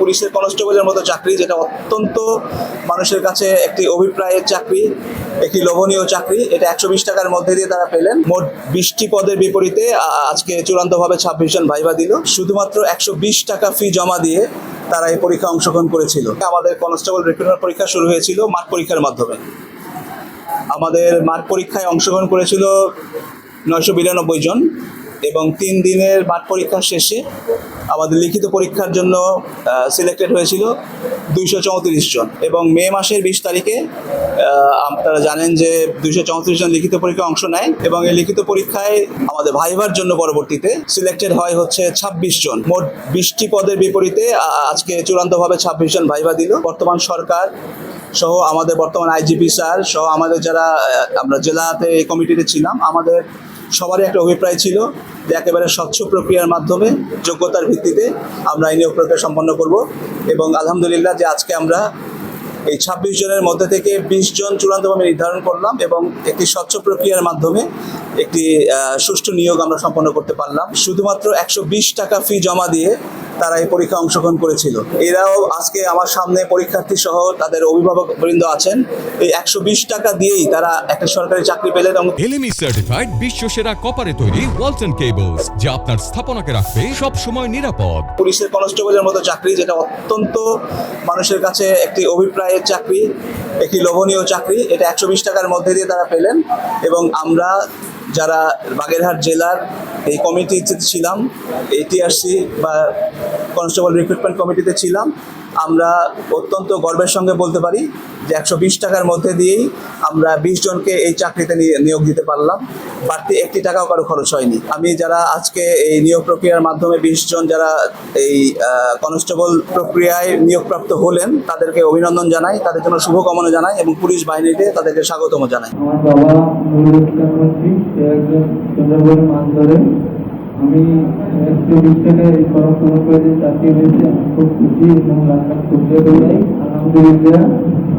পুলিশের কনস্টেবলের মতো চাকরি, যেটা অত্যন্ত মানুষের কাছে একটি অভিপ্রায়ের চাকরি, একটি লোভনীয় চাকরি, এটা একশো বিশ টাকার মধ্যে দিয়ে তারা পেলেন। মোট বিশটি পদের বিপরীতে আজকে চূড়ান্তভাবে ছাব্বিশ জন ভাইবা দিল। শুধুমাত্র একশো বিশ টাকা ফি জমা দিয়ে তারা এই পরীক্ষা অংশগ্রহণ করেছিল। আমাদের কনস্টেবল রিক্রুটমেন্ট পরীক্ষা শুরু হয়েছিল মাঠ পরীক্ষার মাধ্যমে। আমাদের মাঠ পরীক্ষায় অংশগ্রহণ করেছিল নয়শো বিরানব্বই জন। এবং তিন দিনের মাঠ পরীক্ষা শেষে আমাদের লিখিত পরীক্ষার জন্য সিলেক্টেড হয়েছিল দুইশো চৌত্রিশ জন। এবং মে মাসের বিশ তারিখে আপনারা জানেন যে দুইশো চৌত্রিশ জন লিখিত পরীক্ষায় অংশ নেয় এবং এই লিখিত পরীক্ষায় আমাদের ভাইভার জন্য পরবর্তীতে সিলেক্টেড হয় হচ্ছে ছাব্বিশ জন। মোট বিশটি পদের বিপরীতে আজকে চূড়ান্তভাবে ছাব্বিশ জন ভাইভা দিল। বর্তমান সরকার সহ আমাদের বর্তমান আইজিপি স্যার সহ আমাদের যারা আমরা জেলাতে এই কমিটিতে ছিলাম, আমাদের সবারই একটা অভিপ্রায় ছিল যে একেবারে স্বচ্ছ প্রক্রিয়ার মাধ্যমে, যোগ্যতার ভিত্তিতে আমরা এই নিয়োগ প্রক্রিয়া সম্পন্ন করব এবং আলহামদুলিল্লাহ যে আজকে আমরা এই ছাব্বিশ জনের মধ্যে থেকে বিশ জন চূড়ান্তভাবে নির্ধারণ করলাম এবং একটি স্বচ্ছ প্রক্রিয়ার মাধ্যমে একটি সুষ্ঠু নিয়োগ আমরা সম্পন্ন করতে পারলাম। শুধুমাত্র একশো বিশ টাকা ফি জমা দিয়ে তারা এই পরীক্ষা অংশগ্রহণ করেছিল। এরাও আজকে আমার সামনে পরীক্ষার্থী সহ তাদের অভিভাবক বৃন্দ আছেন। এই একশো বিশ টাকা দিয়েই তারা একটা সরকারি চাকরি পেলেন এবং এলএমই সার্টিফাইড বিশ্ব সেরা কপারে তৈরি ওয়ালটন কেবলস যা আপনার স্থাপনাকে রাখবে সব সময় নিরাপদ। পুলিশের কনস্টেবলের মতো চাকরি যেটা অত্যন্ত মানুষের কাছে একটি অভিপ্রায়ের চাকরি একটি লোভনীয় চাকরি এটা একশো বিশ টাকার মধ্যে দিয়ে তারা পেলেন এবং আমরা যারা বাগেরহাট জেলার এই কমিটিতে ছিলাম এটিআরসি বা কনস্টেবল রিক্রুটমেন্ট কমিটিতে ছিলাম, আমরা অত্যন্ত গর্বের সঙ্গে বলতে পারি যে একশো বিশ টাকার মধ্যে দিয়েই আমরা বিশ জনকে এই চাকরিতে নিয়ে- নিয়োগ দিতে পারলাম। বাড়তি একটি টাকাও কারও খরচ হয়নি। আমি যারা আজকে এই নিয়োগ প্রক্রিয়ার মাধ্যমে বিশ জন যারা এই কনস্টেবল প্রক্রিয়ায় নিয়োগপ্রাপ্ত হলেন, তাদেরকে অভিনন্দন জানাই, তাদের জন্য শুভকামনা জানাই এবং পুলিশ বাহিনীতে তাদেরকে স্বাগতম জানাই। একজন সুন্দরবন মাছ ধরে আমি একশো বিশ টাকা এই খরচ খরচ করে চাকরি হয়েছে আমি খুব খুশি এবং লাখ লাখ খুশি হয়ে আলহামদুলিল্লাহ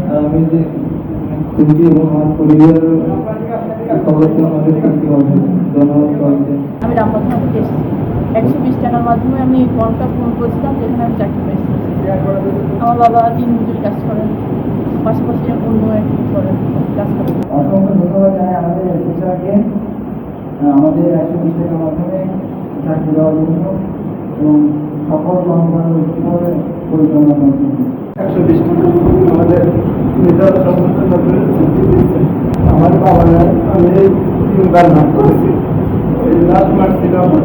আর আমি যে খুশি এবং আমার পরিবার আমি রামপাটনা থেকে এসেছি। একশো বিশ টাকার মাধ্যমে আমি ফর্মটা পূরণ করেছিলাম যেখানে আমি চাকরি পেয়েছি। আমার বাবা দিন মজুরি কাজ করেন পাশাপাশি অন্য একটি করেন কাজ করেন। অসংখ্য ধন্যবাদ জানাই আমাদের আমাদের একশো বিশ টাকার মাধ্যমে চাকরি দেওয়ার জন্য এবং সকল কর্মকাণ্ড উৎসবে পরিচালনা করার জন্য একশো বিশ টাকা আমাদের সমস্ত দিচ্ছে আমার বাবা আমি তিনবার ভাগ করেছি। এই লাস্ট মার্চ ছিল আমার।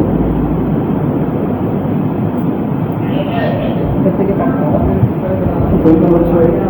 ধন্যবাদ সবাইকে।